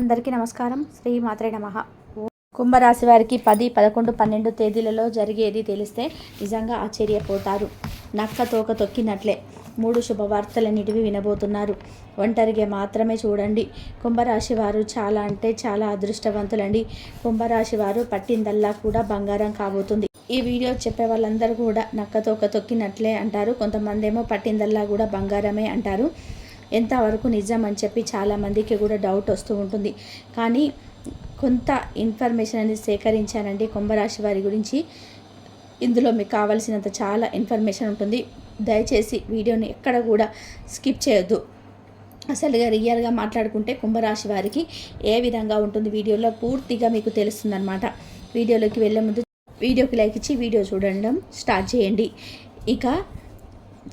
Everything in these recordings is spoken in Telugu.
అందరికీ నమస్కారం. శ్రీ మాత్రే నమ. కుంభరాశి వారికి పది పదకొండు పన్నెండు తేదీలలో జరిగేది తెలిస్తే నిజంగా ఆశ్చర్యపోతారు. నక్క తోక తొక్కినట్లే. మూడు శుభవార్తలన్నిటివి వినబోతున్నారు. ఒంటరిగా మాత్రమే చూడండి. కుంభరాశి వారు చాలా అంటే చాలా అదృష్టవంతులండి. కుంభరాశి వారు పట్టిందల్లా కూడా బంగారం కాబోతుంది. ఈ వీడియో చెప్పే వాళ్ళందరూ కూడా నక్క తోక తొక్కినట్లే అంటారు. కొంతమంది ఏమో పట్టిందల్లా కూడా బంగారమే అంటారు. ఎంతవరకు నిజం అని చెప్పి చాలామందికి కూడా డౌట్ వస్తూ ఉంటుంది. కానీ కొంత ఇన్ఫర్మేషన్ అనేది సేకరించానండి కుంభరాశి వారి గురించి. ఇందులో మీకు కావాల్సినంత చాలా ఇన్ఫర్మేషన్ ఉంటుంది. దయచేసి వీడియోని ఎక్కడ కూడా స్కిప్ చేయొద్దు. అసలుగా రియల్గా మాట్లాడుకుంటే కుంభరాశి వారికి ఏ విధంగా ఉంటుంది వీడియోలో పూర్తిగా మీకు తెలుస్తుందన్నమాట. వీడియోలోకి వెళ్ళే ముందు వీడియోకి లైక్ ఇచ్చి వీడియో చూడడం స్టార్ట్ చేయండి. ఇక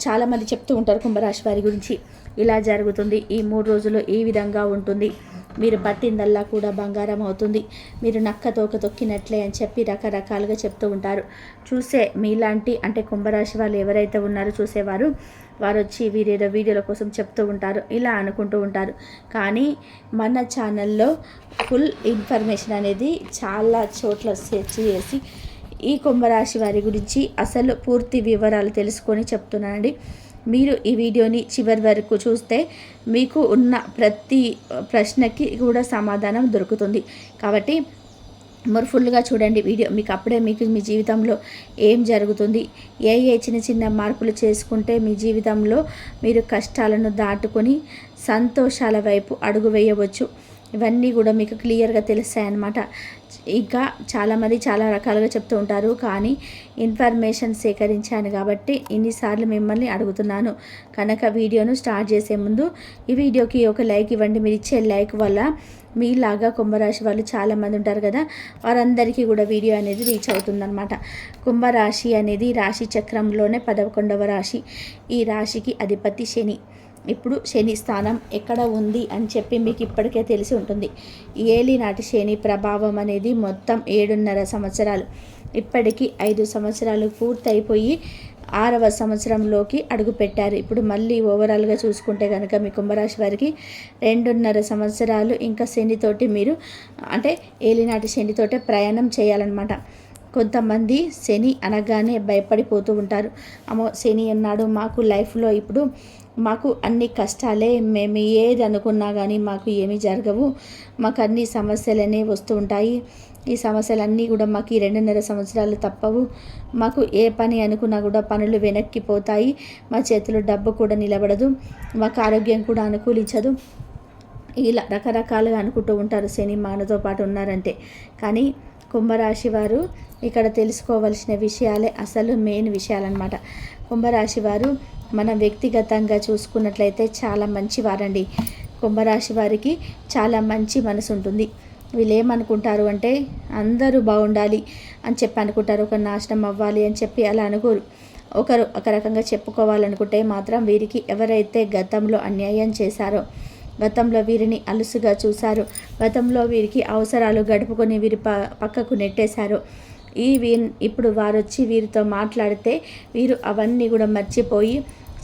చాలామంది చెప్తూ ఉంటారు కుంభరాశి వారి గురించి. ఇలా జరుగుతుంది. ఈ మూడు రోజులు ఈ విధంగా ఉంటుంది. మీరు పట్టిందల్లా కూడా బంగారం అవుతుంది. మీరు నక్క తోక తొక్కినట్లే అని చెప్పి రకరకాలుగా చెప్తూ ఉంటారు. చూసే మీలాంటి అంటే కుంభరాశి వాళ్ళు ఎవరైతే ఉన్నారో చూసేవారు వారు వచ్చి వీరేదో వీడియోల కోసం చెప్తూ ఉంటారు. ఇలా అనుకుంటూ ఉంటారు. కానీ మన ఛానల్లో ఫుల్ ఇన్ఫర్మేషన్ అనేది చాలా చోట్ల సెర్చ్ చేసి ఈ కుంభరాశి వారి గురించి అసలు పూర్తి వివరాలు తెలుసుకొని చెప్తున్నానండి. మీరు ఈ వీడియోని చివరి వరకు చూస్తే మీకు ఉన్న ప్రతి ప్రశ్నకి కూడా సమాధానం దొరుకుతుంది. కాబట్టి మరి ఫుల్గా చూడండి వీడియో. మీకు అప్పుడే మీకు మీ జీవితంలో ఏం జరుగుతుంది ఏ ఏ చిన్న చిన్న మార్పులు చేసుకుంటే మీ జీవితంలో మీరు కష్టాలను దాటుకొని సంతోషాల వైపు అడుగు వేయవచ్చు. ఇవన్నీ కూడా మీకు క్లియర్గా తెలుస్తాయన్నమాట. ఇంకా చాలామంది చాలా రకాలుగా చెప్తూ ఉంటారు కానీ ఇన్ఫర్మేషన్ సేకరించాను కాబట్టి ఇన్నిసార్లు మిమ్మల్ని అడుగుతున్నాను. కనుక వీడియోను స్టార్ట్ చేసే ముందు ఈ వీడియోకి ఒక లైక్ ఇవ్వండి. మీరు ఇచ్చే లైక్ వల్ల మీలాగా కుంభరాశి వాళ్ళు చాలామంది ఉంటారు కదా వారందరికీ కూడా వీడియో అనేది రీచ్ అవుతుందన్నమాట. కుంభరాశి అనేది రాశి చక్రంలోనే పదకొండవ రాశి. ఈ రాశికి అధిపతి శని. ఇప్పుడు శని స్థానం ఎక్కడ ఉంది అని చెప్పి మీకు ఇప్పటికే తెలిసి ఉంటుంది. ఏలినాటి శని ప్రభావం అనేది మొత్తం ఏడున్నర సంవత్సరాలు. ఇప్పటికీ ఐదు సంవత్సరాలు పూర్తయిపోయి ఆరవ సంవత్సరంలోకి అడుగుపెట్టారు ఇప్పుడు మళ్ళీ ఓవరాల్గా చూసుకుంటే కనుక మీ కుంభరాశి వారికి రెండున్నర సంవత్సరాలు ఇంకా శనితోటి మీరు అంటే ఏలినాటి శనితోటే ప్రయాణం చేయాలన్నమాట. కొంతమంది శని అనగానే భయపడిపోతూ ఉంటారు. అమ్మో శని అన్నాడు మాకు లైఫ్లో ఇప్పుడు మాకు అన్ని కష్టాలే మేము ఏది అనుకున్నా కానీ మాకు ఏమీ జరగవు. మాకు అన్ని సమస్యలనే వస్తూ ఉంటాయి. ఈ సమస్యలన్నీ కూడా మాకు ఈ రెండున్నర సంవత్సరాలు తప్పవు. మాకు ఏ పని అనుకున్నా కూడా పనులు వెనక్కి పోతాయి. మా చేతిలో డబ్బు కూడా నిలబడదు. మాకు ఆరోగ్యం కూడా అనుకూలించదు. ఇలా రకరకాలుగా అనుకుంటూ ఉంటారు శని మానతో పాటు ఉన్నారంటే. కానీ కుంభరాశి వారు ఇక్కడ తెలుసుకోవలసిన విషయాలే అసలు మెయిన్ విషయాలన్నమాట. కుంభరాశి వారు మనం వ్యక్తిగతంగా చూసుకున్నట్లయితే చాలా మంచివారండి. కుంభరాశి వారికి చాలా మంచి మనసు ఉంటుంది. వీళ్ళు ఏమనుకుంటారు అంటే అందరూ బాగుండాలి అని చెప్పి అనుకుంటారు. ఒక నాశనం అవ్వాలి అని చెప్పి అలా అనుకోరు. ఒకరు ఒక రకంగా చెప్పుకోవాలనుకుంటే మాత్రం వీరికి ఎవరైతే గతంలో అన్యాయం చేశారో గతంలో వీరిని అలుసుగా చూశారు. గతంలో వీరికి అవసరాలు గడుపుకొని వీరి ప పక్కకు నెట్టేశారు. ఈ వీ ఇప్పుడు వారు వచ్చి వీరితో మాట్లాడితే వీరు అవన్నీ కూడా మర్చిపోయి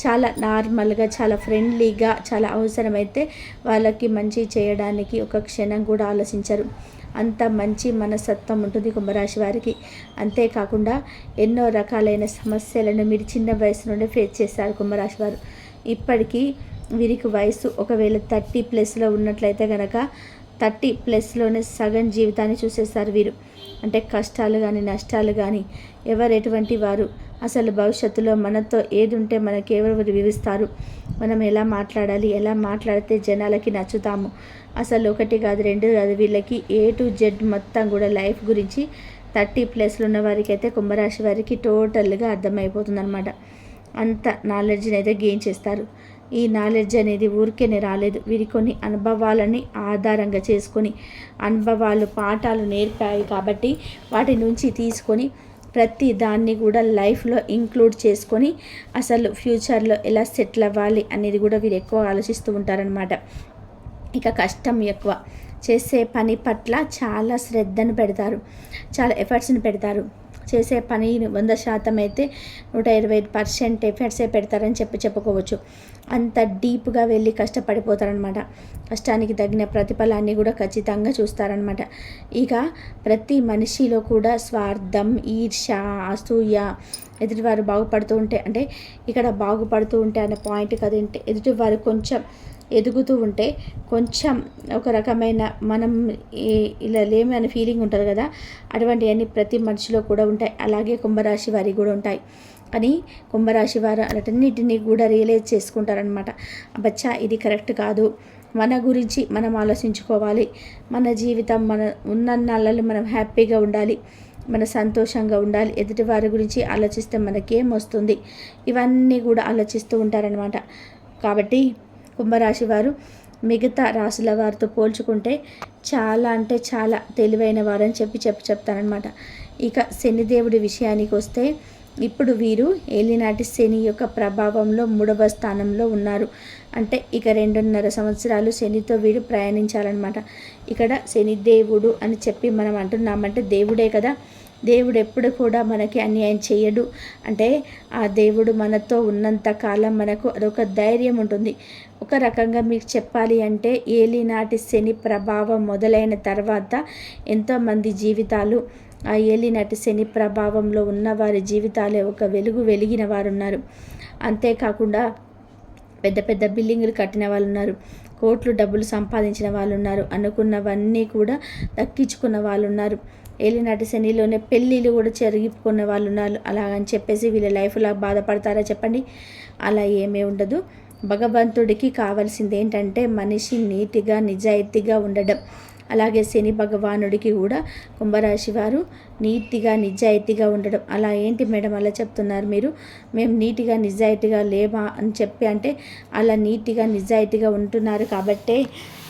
చాలా నార్మల్గా చాలా ఫ్రెండ్లీగా చాలా అవసరమైతే వాళ్ళకి మంచి చేయడానికి ఒక క్షణం కూడా ఆలోచించరు. అంత మంచి మనస్తత్వం ఉంటుంది కుంభరాశి వారికి. అంతేకాకుండా ఎన్నో రకాలైన సమస్యలను మీరు చిన్న వయసు నుండి ఫేస్ చేస్తారు కుంభరాశి వారు. ఇప్పటికీ వీరికి వయసు ఒకవేళ థర్టీ ప్లస్లో ఉన్నట్లయితే కనుక థర్టీ ప్లస్లోనే సగం జీవితాన్ని చూసేస్తారు వీరు. అంటే కష్టాలు కానీ నష్టాలు కానీ ఎవరు ఎటువంటి వారు? అసలు భవిష్యత్తులో మనతో ఏది ఉంటే మనకి ఎవరు వివరిస్తారు? మనం ఎలా మాట్లాడాలి? ఎలా మాట్లాడితే జనాలకి నచ్చుతాము? అసలు ఒకటి కాదు రెండు కాదు వీళ్ళకి ఏ టు జెడ్ మొత్తం కూడా లైఫ్ గురించి థర్టీ ప్లస్లో ఉన్న వారికి అయితే కుంభరాశి వారికి టోటల్గా అర్థమైపోతుంది అనమాట అంత నాలెడ్జ్ని అయితే గెయిన్ చేస్తారు. ఈ నాలెడ్జ్ అనేది ఊరికేనే రాలేదు. వీరి కొన్ని అనుభవాలని ఆధారంగా చేసుకొని అనుభవాలు పాఠాలు నేర్పాయి కాబట్టి వాటి నుంచి తీసుకొని ప్రతి దాన్ని కూడా లైఫ్లో ఇంక్లూడ్ చేసుకొని అసలు ఫ్యూచర్లో ఎలా సెటిల్ అవ్వాలి అనేది కూడా వీరు ఎక్కువ ఆలోచిస్తూ ఉంటారనమాట ఇక కష్టం ఎక్కువ. చేసే పని పట్ల చాలా శ్రద్ధను పెడతారు. చాలా ఎఫర్ట్స్ని పెడతారు. చేసే పని వంద శాతం అయితే నూట ఇరవై ఐదు పర్సెంట్ ఎఫర్ట్సే పెడతారని చెప్పి చెప్పుకోవచ్చు. అంత డీప్గా వెళ్ళి కష్టపడిపోతారనమాట కష్టానికి తగిన ప్రతిఫలాన్ని కూడా ఖచ్చితంగా చూస్తారనమాట ఇక ప్రతి మనిషిలో కూడా స్వార్థం ఈర్ష అసూయ ఎదుటివారు బాగుపడుతూ ఉంటే అంటే ఇక్కడ బాగుపడుతూ ఉంటే అనే పాయింట్ కదంటే ఎదుటివారు కొంచెం ఎదుగుతూ ఉంటే కొంచెం ఒక రకమైన మనం ఇలా లేమి అనే ఫీలింగ్ ఉంటుంది కదా అటువంటివన్నీ ప్రతి మనిషిలో కూడా ఉంటాయి. అలాగే కుంభరాశి వారికి కూడా ఉంటాయి. అని కుంభరాశి వారు అన్నిటినీ కూడా రియలైజ్ చేసుకుంటారనమాట బచ్చా ఇది కరెక్ట్ కాదు. మన గురించి మనం ఆలోచించుకోవాలి. మన జీవితం మన ఉన్న మనం హ్యాపీగా ఉండాలి. మన సంతోషంగా ఉండాలి. ఎదుటి వారి గురించి ఆలోచిస్తే మనకేం వస్తుంది? ఇవన్నీ కూడా ఆలోచిస్తూ ఉంటారనమాట కాబట్టి కుంభరాశి వారు మిగతా రాశుల వారితో పోల్చుకుంటే చాలా అంటే చాలా తెలివైన వారని చెప్పి చెప్పి చెప్తారనమాట ఇక శనిదేవుడి విషయానికి వస్తే ఇప్పుడు వీరు ఏలినాటి శని యొక్క ప్రభావంలో మూడవ స్థానంలో ఉన్నారు. అంటే ఇక రెండున్నర సంవత్సరాలు శనితో వీడు ప్రయాణించాలన్నమాట. ఇక్కడ శనిదేవుడు అని చెప్పి మనం అంటున్నామంటే దేవుడే కదా. దేవుడు ఎప్పుడు కూడా మనకి అన్యాయం చేయడు. అంటే ఆ దేవుడు మనతో ఉన్నంత కాలం మనకు అదొక ధైర్యం ఉంటుంది. ఒక రకంగా మీకు చెప్పాలి అంటే ఏలినాటి శని ప్రభావం మొదలైన తర్వాత ఎంతోమంది జీవితాలు ఆ ఏలినాటి శని ప్రభావంలో ఉన్న వారి జీవితాలే ఒక వెలుగు వెలిగిన వారు ఉన్నారు అంతేకాకుండా పెద్ద పెద్ద బిల్డింగులు కట్టిన వాళ్ళు ఉన్నారు కోట్లు డబ్బులు సంపాదించిన వాళ్ళు ఉన్నారు అనుకున్నవన్నీ కూడా దక్కించుకున్న వాళ్ళు ఉన్నారు ఏలినాటి శనిలోనే పెళ్ళిళ్ళు కూడా చెరిగిపోకున్న వాళ్ళు ఉన్నారు. అలాగని చెప్పేసి వీళ్ళ లైఫ్లో బాధపడతారా చెప్పండి. అలా ఏమీ ఉండదు. భగవంతుడికి కావాల్సింది ఏంటంటే మనిషి నీతిగా నిజాయితీగా ఉండడం. అలాగే శని భగవానుడికి కూడా కుంభరాశి వారు నీతిగా నిజాయితీగా ఉండడం. అలా ఏంటి మేడం అలా చెప్తున్నారు మీరు? మేము నీట్గా నిజాయితీగా లేమా అని చెప్పి అంటే అలా నీట్గా నిజాయితీగా ఉంటున్నారు కాబట్టే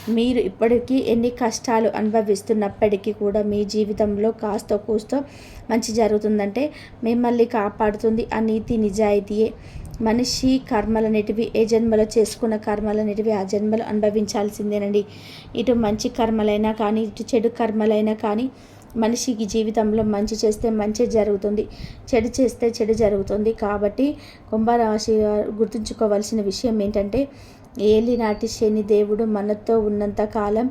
మీరు ఇప్పటికీ ఎన్ని కష్టాలు అనుభవిస్తున్నప్పటికీ కూడా మీ జీవితంలో కాస్త కూస్తో మంచి జరుగుతుందంటే మిమ్మల్ని కాపాడుతుంది ఆ నీతి నిజాయితీయే. మనిషి కర్మలనేటివి ఏ జన్మలో చేసుకున్న కర్మలనేటివి ఆ జన్మలో అనుభవించాల్సిందేనండి. ఇటు మంచి కర్మలైనా కానీ ఇటు చెడు కర్మలైనా కానీ మనిషికి జీవితంలో మంచి చేస్తే మంచి జరుగుతుంది. చెడు చేస్తే చెడు జరుగుతుంది. కాబట్టి కుంభరాశి గుర్తుంచుకోవాల్సిన విషయం ఏంటంటే ఏలినాటి శని దేవుడు మనతో ఉన్నంత కాలం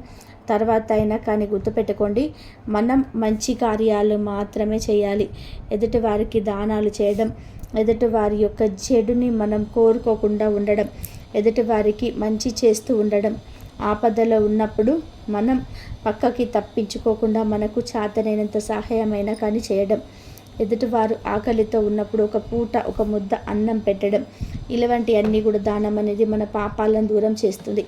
తర్వాత అయినా కానీ గుర్తుపెట్టుకోండి మనం మంచి కార్యాలు మాత్రమే చేయాలి. ఎదుటి వారికి దానాలు చేయడం ఎదుటి వారి యొక్క చెడుని మనం కోరుకోకుండా ఉండడం ఎదుటి వారికి మంచి చేస్తూ ఉండడం ఆపదలో ఉన్నప్పుడు మనం పక్కకి తప్పించుకోకుండా మనకు చేతనైనంత సహాయమైనా కానీ చేయడం. ఎదుటివారు ఆకలితో ఉన్నప్పుడు ఒక పూట ఒక ముద్ద అన్నం పెట్టడం ఇలాంటివన్నీ కూడా దానం అనేది మన పాపాలను దూరం చేస్తుంది.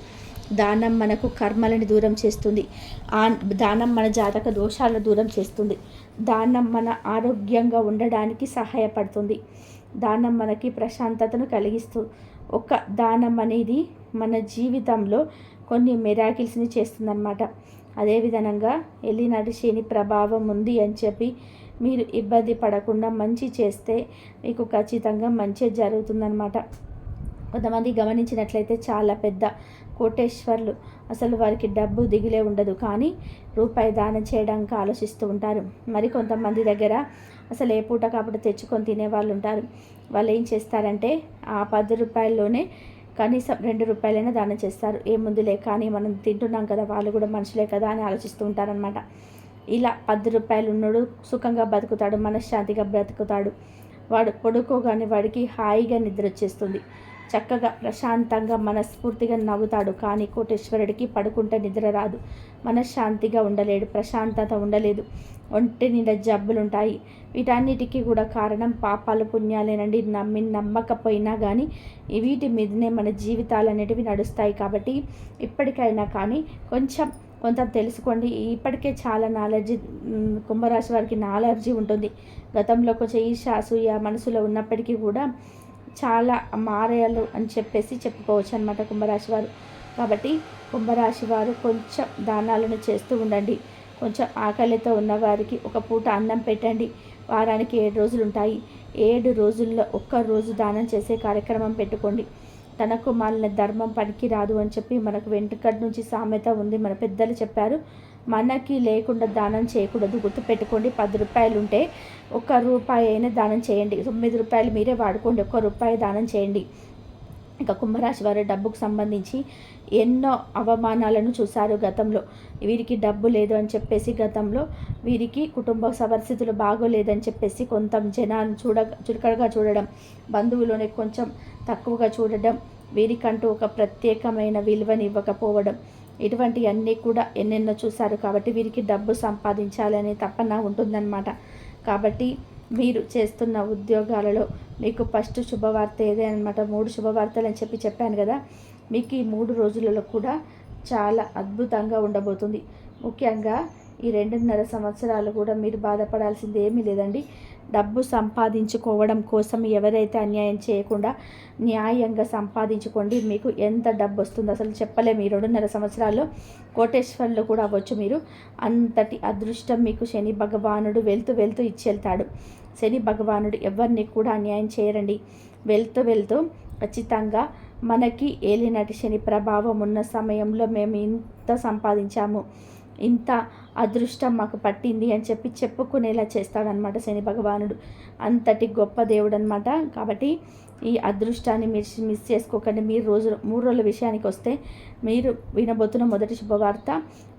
దానం మనకు కర్మలను దూరం చేస్తుంది. ఆ దానం మన జాతక దోషాలను దూరం చేస్తుంది. దానం మన ఆరోగ్యంగా ఉండడానికి సహాయపడుతుంది. దానం మనకి ప్రశాంతతను కలిగిస్తూ ఒక దానం అనేది మన జీవితంలో కొన్ని మెరాకిల్స్ని చేస్తుందన్నమాట. అదేవిధంగా ఎల్లి శని ప్రభావం ఉంది అని చెప్పి మీరు ఇబ్బంది పడకుండా మంచి చేస్తే మీకు ఖచ్చితంగా మంచి జరుగుతుందన్నమాట. కొంతమంది గమనించినట్లయితే చాలా పెద్ద కోటేశ్వర్లు అసలు వారికి డబ్బు దిగులే ఉండదు. కానీ రూపాయి దానం చేయడానికి ఆలోచిస్తూ ఉంటారు. మరి కొంతమంది దగ్గర అసలు ఏ పూట కాబట్టి తెచ్చుకొని తినే వాళ్ళు ఉంటారు. వాళ్ళు ఏం చేస్తారంటే ఆ పది రూపాయల్లోనే కనీసం రెండు రూపాయలైనా దానం చేస్తారు. ఏముందులే కానీ మనం తింటున్నాం కదా వాళ్ళు కూడా మనుషులే కదా అని ఆలోచిస్తూ ఉంటారనమాట ఇలా పది రూపాయలు ఉన్నాడు సుఖంగా బతుకుతాడు మనశ్శాంతిగా బ్రతుకుతాడు. వాడు పడుకోగానే వాడికి హాయిగా నిద్ర వచ్చేస్తుంది చక్కగా ప్రశాంతంగా మనస్ఫూర్తిగా నవ్వుతాడు. కానీ కోటేశ్వరుడికి పడుకుంటే నిద్ర రాదు. మనశ్శాంతిగా ఉండలేడు ప్రశాంతత ఉండలేదు. ఒంటి నిండా జబ్బులుంటాయి. వీటన్నిటికీ కూడా కారణం పాపాలు పుణ్యాలేనండి. నమ్మి నమ్మకపోయినా కానీ వీటి మీదనే మన జీవితాలు అనేటివి నడుస్తాయి కాబట్టి ఇప్పటికైనా కానీ కొంచెం కొంత తెలుసుకోండి. ఇప్పటికే చాలా నాలెడ్జీ కుంభరాశి వారికి నాలెడ్జీ ఉంటుంది. గతంలో కొంచెం ఈర్ష అసూయ మనసులో ఉన్నప్పటికీ కూడా చాలా మారేయాలు అని చెప్పేసి చెప్పుకోవచ్చు అనమాట కుంభరాశి వారు. కాబట్టి కుంభరాశి వారు కొంచెం దానాలను చేస్తూ ఉండండి. కొంచెం ఆకలితో ఉన్నవారికి ఒక పూట అన్నం పెట్టండి. వారానికి ఏడు రోజులు ఉంటాయి ఏడు రోజుల్లో ఒక్క రోజు దానం చేసే కార్యక్రమం పెట్టుకోండి. తనకు మాలిన ధర్మం పనికి రాదు అని చెప్పి మనకు వెంటకటి నుంచి సామెత ఉంది. మన పెద్దలు చెప్పారు మనకి లేకుండా దానం చేయకూడదు. గుర్తుపెట్టుకోండి పది రూపాయలు ఉంటే ఒక్క రూపాయి అయినా దానం చేయండి. తొమ్మిది రూపాయలు మీరే వాడుకోండి ఒక్క రూపాయి దానం చేయండి. ఇక కుంభరాశి వారు డబ్బుకు సంబంధించి ఎన్నో అవమానాలను చూశారు గతంలో. వీరికి డబ్బు లేదు అని చెప్పేసి గతంలో వీరికి కుటుంబ పరిస్థితులు బాగోలేదని చెప్పేసి కొంత జనాన్ని చూడ చురుకడగా చూడడం బంధువులోనే కొంచెం తక్కువగా చూడడం వీరికంటూ ఒక ప్రత్యేకమైన విలువని ఇవ్వకపోవడం ఇటువంటి అన్నీ కూడా ఎన్నెన్నో చూశారు కాబట్టి వీరికి డబ్బు సంపాదించాలనే తపన ఉంటుందన్నమాట. కాబట్టి మీరు చేస్తున్న ఉద్యోగాలలో మీకు ఫస్ట్ శుభవార్త ఏదే అనమాట మూడు శుభవార్తలు అని చెప్పి చెప్పాను కదా. మీకు ఈ మూడు రోజులలో కూడా చాలా అద్భుతంగా ఉండబోతుంది. ముఖ్యంగా ఈ రెండున్నర సంవత్సరాలు కూడా మీరు బాధపడాల్సింది ఏమీ లేదండి. డబ్బు సంపాదించుకోవడం కోసం ఎవరైతే అన్యాయం చేయకుండా న్యాయంగా సంపాదించుకోండి. మీకు ఎంత డబ్బు వస్తుందో అసలు చెప్పలేము. ఈ రెండున్నర సంవత్సరాల్లో కోటేశ్వర్లు కూడా అవ్వచ్చు మీరు. అంతటి అదృష్టం మీకు శని భగవానుడు వెళ్తూ వెళ్తూ ఇచ్చేళ్తాడు. శని భగవానుడు ఎవరిని కూడా అన్యాయం చేయరండి. వెళ్తూ వెళ్తూ ఖచ్చితంగా మనకి ఏలినటి శని ప్రభావం ఉన్న సమయంలో మేము ఇంత సంపాదించాము. ఇంత అదృష్టం మాకు పట్టింది అని చెప్పి చెప్పుకునేలా చేస్తాడనమాట శని భగవానుడు. అంతటి గొప్ప దేవుడు అనమాట కాబట్టి ఈ అదృష్టాన్ని మీరు మిస్ చేసుకోకండి. మీరు రోజు మూడు రోజుల విషయానికి వస్తే మీరు వినబోతున్న మొదటి శుభవార్త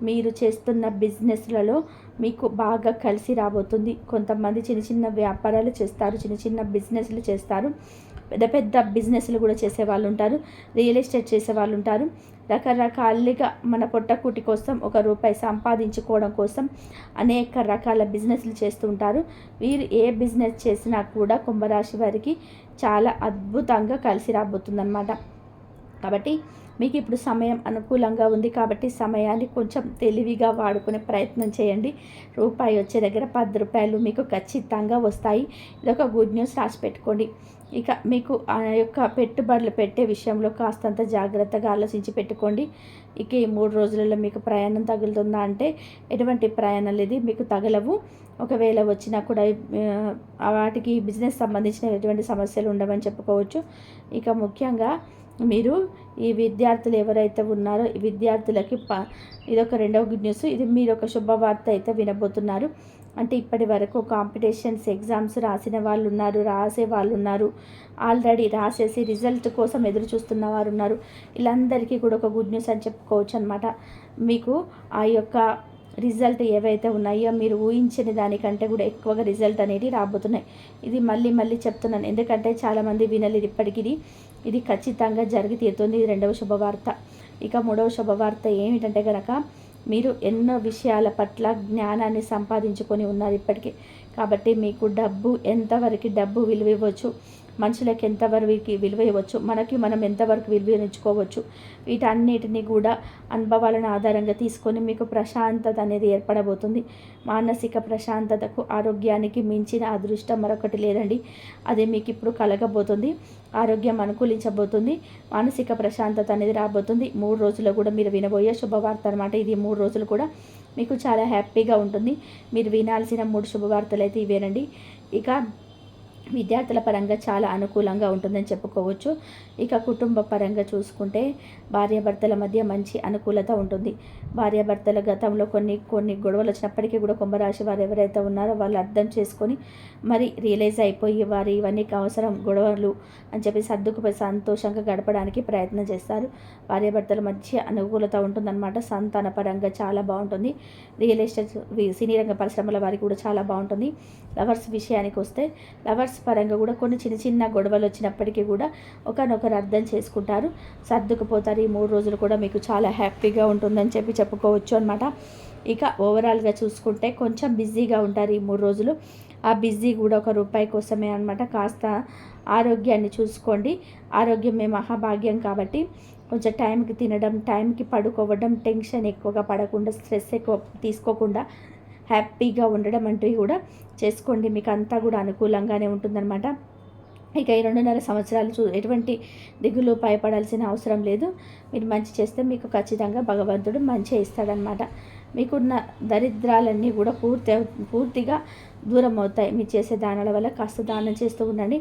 మీరు చేస్తున్న బిజినెస్లలో మీకు బాగా కలిసి రాబోతుంది. కొంతమంది చిన్న చిన్న వ్యాపారాలు చేస్తారు చిన్న చిన్న బిజినెస్లు చేస్తారు. పెద్ద పెద్ద బిజినెస్లు కూడా చేసే వాళ్ళు ఉంటారు రియల్ ఎస్టేట్ చేసే వాళ్ళు ఉంటారు. రకరకాలుగా మన పొట్టకూటి కోసం ఒక రూపాయి సంపాదించుకోవడం కోసం అనేక రకాల బిజినెస్లు చేస్తూ ఉంటారు. వీరు ఏ బిజినెస్ చేసినా కూడా కుంభరాశి వారికి చాలా అద్భుతంగా కలిసి రాబోతుందన్నమాట. కాబట్టి మీకు ఇప్పుడు సమయం అనుకూలంగా ఉంది కాబట్టి సమయాన్ని కొంచెం తెలివిగా వాడుకునే ప్రయత్నం చేయండి. రూపాయి వచ్చే దగ్గర పది రూపాయలు మీకు ఖచ్చితంగా వస్తాయి. ఇదొక గుడ్ న్యూస్ రాసి పెట్టుకోండి. ఇక మీకు ఆ యొక్క పెట్టుబడులు పెట్టే విషయంలో కాస్తంత జాగ్రత్తగా ఆలోచించి పెట్టుకోండి. ఇక ఈ మూడు రోజులలో మీకు ప్రయాణం తగులుతుందా అంటే ఎటువంటి ప్రయాణాలు ఇది మీకు తగలవు. ఒకవేళ వచ్చినా కూడా వాటికి బిజినెస్ సంబంధించిన ఎటువంటి సమస్యలు ఉండవని చెప్పుకోవచ్చు. ఇక ముఖ్యంగా మీరు ఈ విద్యార్థులు ఎవరైతే ఉన్నారో ఈ విద్యార్థులకి ప ఇదొక రెండవ గుడ్ న్యూస్ ఇది మీరు ఒక శుభవార్త అయితే వినబోతున్నారు. అంటే ఇప్పటి వరకు కాంపిటీషన్స్ ఎగ్జామ్స్ రాసిన వాళ్ళు ఉన్నారు రాసే వాళ్ళు ఉన్నారు ఆల్రెడీ రాసేసి రిజల్ట్ కోసం ఎదురు చూస్తున్న వారు ఉన్నారు వీళ్ళందరికీ కూడా ఒక గుడ్ న్యూస్ అని చెప్పుకోవచ్చు అనమాట మీకు ఆ యొక్క రిజల్ట్ ఏవైతే ఉన్నాయో మీరు ఊహించిన దానికంటే కూడా ఎక్కువగా రిజల్ట్ అనేది రాబోతున్నాయి. ఇది మళ్ళీ మళ్ళీ చెప్తున్నాను. ఎందుకంటే చాలామంది వినలేదు ఇప్పటికి ఇది ఖచ్చితంగా జరిగి తీరుతుంది. ఇది రెండవ శుభవార్త. ఇక మూడవ శుభవార్త ఏమిటంటే కనుక మీరు ఎన్నో విషయాల పట్ల జ్ఞానాన్ని సంపాదించుకొని ఉన్నారు ఇప్పటికీ. కాబట్టి మీకు డబ్బు ఎంతవరకు డబ్బు విలువ ఇవ్వచ్చు మనుషులకు ఎంతవరకు విలువ ఇవ్వచ్చు మనకి మనం ఎంతవరకు విలువనిచ్చుకోవచ్చు వీటన్నిటిని కూడా అనుభవాలను ఆధారంగా తీసుకొని మీకు ప్రశాంతత అనేది ఏర్పడబోతుంది. మానసిక ప్రశాంతతకు ఆరోగ్యానికి మించిన అదృష్టం మరొకటి లేదండి. అది మీకు ఇప్పుడు కలగబోతుంది ఆరోగ్యం అనుకూలించబోతుంది మానసిక ప్రశాంతత అనేది రాబోతుంది. మూడు రోజులు కూడా మీరు వినబోయే శుభవార్త అనమాట ఇది మూడు రోజులు కూడా మీకు చాలా హ్యాపీగా ఉంటుంది. మీరు వినాల్సిన మూడు శుభవార్తలు అయితే ఇవేనండి. ఇక విద్యార్థుల పరంగా చాలా అనుకూలంగా ఉంటుందని చెప్పుకోవచ్చు. ఇక కుటుంబ పరంగా చూసుకుంటే భార్యాభర్తల మధ్య మంచి అనుకూలత ఉంటుంది. భార్యాభర్తల గతంలో కొన్ని కొన్ని గొడవలు వచ్చినప్పటికీ కూడా కుంభరాశి వారు ఎవరైతే ఉన్నారో వాళ్ళు అర్థం చేసుకొని మరి రియలైజ్ అయిపోయి వారి ఇవన్నీ అవసరం గొడవలు అని చెప్పి సర్దుకుపోయి సంతోషంగా గడపడానికి ప్రయత్నం చేస్తారు. భార్యాభర్తల మధ్య అనుకూలత ఉంటుందన్నమాట. సంతాన పరంగా చాలా బాగుంటుంది. రియల్ ఎస్టేట్ సినీ రంగ పరిశ్రమల వారికి కూడా చాలా బాగుంటుంది. లవర్స్ విషయానికి వస్తే లవర్స్ పరంగా కూడా కొన్ని చిన్న చిన్న గొడవలు వచ్చినప్పటికీ కూడా ఒకనొకరు అర్థం చేసుకుంటారు. సర్దుకుపోతారు. ఈ మూడు రోజులు కూడా మీకు చాలా హ్యాపీగా ఉంటుందని చెప్పి చెప్పుకోవచ్చు అనమాట ఇక ఓవరాల్గా చూసుకుంటే కొంచెం బిజీగా ఉంటారు ఈ మూడు రోజులు. ఆ బిజీ కూడా ఒక రూపాయి కోసమే అనమాట కాస్త ఆరోగ్యాన్ని చూసుకోండి. ఆరోగ్యమే మహాభాగ్యం కాబట్టి కొంచెం టైంకి తినడం టైంకి పడుకోవడం టెన్షన్ ఎక్కువగా పడకుండా స్ట్రెస్ ఎక్కువ తీసుకోకుండా హ్యాపీగా ఉండడం అంటూ కూడా చేసుకోండి. మీకు అంతా కూడా అనుకూలంగానే ఉంటుందన్నమాట. ఇక ఈ రెండున్నర సంవత్సరాలు చూ ఎటువంటి దిగులు భయపడాల్సిన అవసరం లేదు. మీరు మంచి చేస్తే మీకు ఖచ్చితంగా భగవంతుడు మంచి ఇస్తాడనమాట మీకున్న దరిద్రాలన్నీ కూడా పూర్తి పూర్తిగా దూరం అవుతాయి. మీరు చేసే దానాల వల్ల కాస్త దానం చేస్తూ ఉండండి.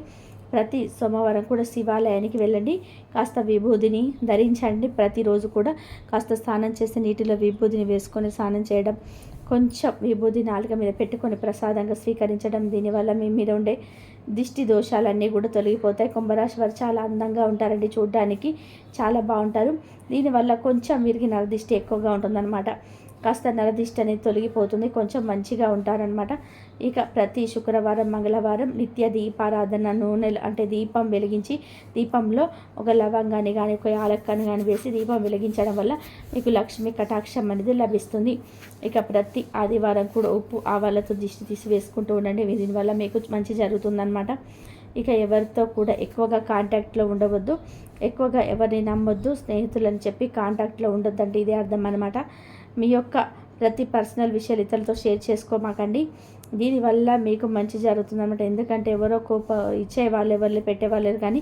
ప్రతి సోమవారం కూడా శివాలయానికి వెళ్ళండి. కాస్త విభూదిని ధరించండి. ప్రతిరోజు కూడా కాస్త స్నానం చేసి నీటిలో విభూదిని వేసుకొని స్నానం చేయడం కొంచెం విభూది నాలుక మీద పెట్టుకొని ప్రసాదంగా స్వీకరించడం దీనివల్ల మీ మీద ఉండే దిష్టి దోషాలన్నీ కూడా తొలగిపోతాయి. కుంభరాశి వారు చాలా అందంగా ఉంటారండి చూడడానికి. చాలా బాగుంటారు. దీనివల్ల కొంచెం వీరికి నరదిష్టి ఎక్కువగా ఉంటుందన్నమాట. కాస్త నరదిష్టి అనేది తొలగిపోతుంది. కొంచెం మంచిగా ఉంటారనమాట ఇక ప్రతి శుక్రవారం మంగళవారం నిత్య దీపారాధన నూనెలు అంటే దీపం వెలిగించి దీపంలో ఒక లవంగాన్ని కానీ ఒక యాలక్కని కానీ వేసి దీపం వెలిగించడం వల్ల మీకు లక్ష్మి కటాక్షం అనేది లభిస్తుంది. ఇక ప్రతి ఆదివారం కూడా ఉప్పు ఆవాలతో దిష్టి తీసి వేసుకుంటూ ఉండండి. దీనివల్ల మీకు మంచి జరుగుతుందన్నమాట. ఇక ఎవరితో కూడా ఎక్కువగా కాంటాక్ట్లో ఉండవద్దు. ఎక్కువగా ఎవరిని నమ్మొద్దు. స్నేహితులని చెప్పి కాంటాక్ట్లో ఉండొద్దండి. ఇదే అర్థం అనమాట మీ యొక్క ప్రతి పర్సనల్ విషయాలు ఇతరులతో షేర్ చేసుకోమాకండి. దీనివల్ల మీకు మంచి జరుగుతుందన్నమాట. ఎందుకంటే ఎవరో కోప ఇచ్చే వాళ్ళు ఎవరు పెట్టేవాళ్ళు కానీ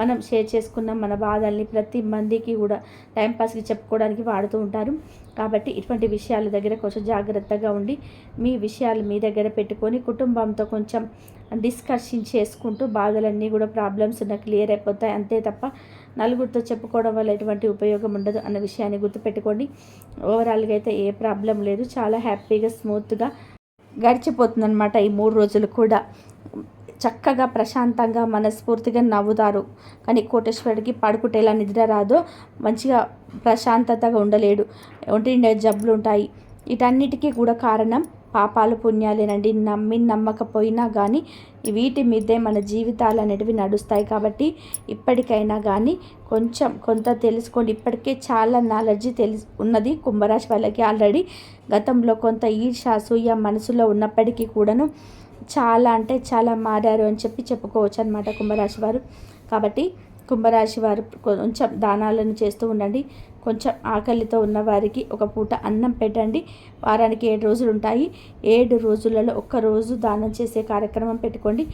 మనం షేర్ చేసుకున్న మన బాధల్ని ప్రతి మందికి కూడా టైంపాస్కి చెప్పుకోవడానికి వాడుతూ ఉంటారు. కాబట్టి ఇటువంటి విషయాల దగ్గర కొంచెం జాగ్రత్తగా ఉండి మీ విషయాలు మీ దగ్గర పెట్టుకొని కుటుంబంతో కొంచెం డిస్కషన్ చేసుకుంటూ బాధలన్నీ కూడా ప్రాబ్లమ్స్ ఉన్న క్లియర్ అయిపోతాయి. అంతే తప్ప నలుగురితో చెప్పుకోవడం వల్ల ఎటువంటి ఉపయోగం ఉండదు అన్న విషయాన్ని గుర్తుపెట్టుకోండి. ఓవరాల్గా అయితే ఏ ప్రాబ్లం లేదు. చాలా హ్యాపీగా స్మూత్గా గడిచిపోతుందన్నమాట ఈ మూడు రోజులు కూడా. చక్కగా ప్రశాంతంగా మనస్ఫూర్తిగా నవ్వుతారు. కానీ కోటేశ్వరుడికి పడుకుంటేలా నిద్ర రాదో. మంచిగా ప్రశాంతతగా ఉండలేడు. ఒంటి జబ్బులు ఉంటాయి వీటన్నిటికీ కూడా కారణం పాపాలు పుణ్యాలేనండి. నమ్మి నమ్మకపోయినా కానీ వీటి మీదే మన జీవితాలు అనేటివి నడుస్తాయి కాబట్టి ఇప్పటికైనా కానీ కొంచెం కొంత తెలుసుకోండి. ఇప్పటికే చాలా నాలెడ్జ్ తెలిసి ఉన్నది కుంభరాశి వాళ్ళకి ఆల్రెడీ. గతంలో కొంత ఈర్ష అసూయ మనసులో ఉన్నప్పటికీ కూడాను చాలా అంటే చాలా మారారు అని చెప్పి చెప్పుకోవచ్చు అనమాట కుంభరాశి వారు. కాబట్టి కుంభరాశి వారు కొంచెం దానాలను చేస్తూ ఉండండి. కొంచెం ఆకలితో ఉన్నవారికి ఒక పూట అన్నం పెట్టండి. వారానికి ఏడు రోజులు ఉంటాయి. ఏడు రోజులలో ఒక్క రోజు దానం చేసే కార్యక్రమం పెట్టుకోండి.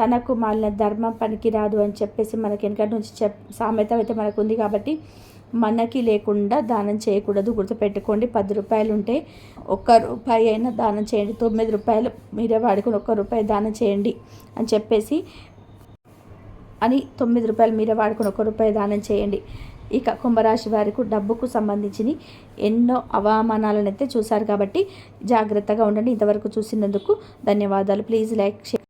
తనకు మాలిన ధర్మం పనికిరాదు అని చెప్పేసి మనకి వెనకటి నుంచి చెప్ సామెత అయితే మనకు ఉంది కాబట్టి మనకి లేకుండా దానం చేయకూడదు. గుర్తుపెట్టుకోండి పది రూపాయలు ఉంటే ఒక్క రూపాయి అయినా దానం చేయండి. తొమ్మిది రూపాయలు మీరే వాడుకుని ఒక్క రూపాయి దానం చేయండి అని చెప్పేసి అని తొమ్మిది రూపాయలు మీరే వాడుకుని ఒక రూపాయి దానం చేయండి. ఇక కుంభరాశి వారికి డబ్బుకు సంబంధించి ఎన్నో అవమానాలను అయితే చూశారు కాబట్టి జాగ్రత్తగా ఉండండి. ఇంతవరకు చూసినందుకు ధన్యవాదాలు. Please like share.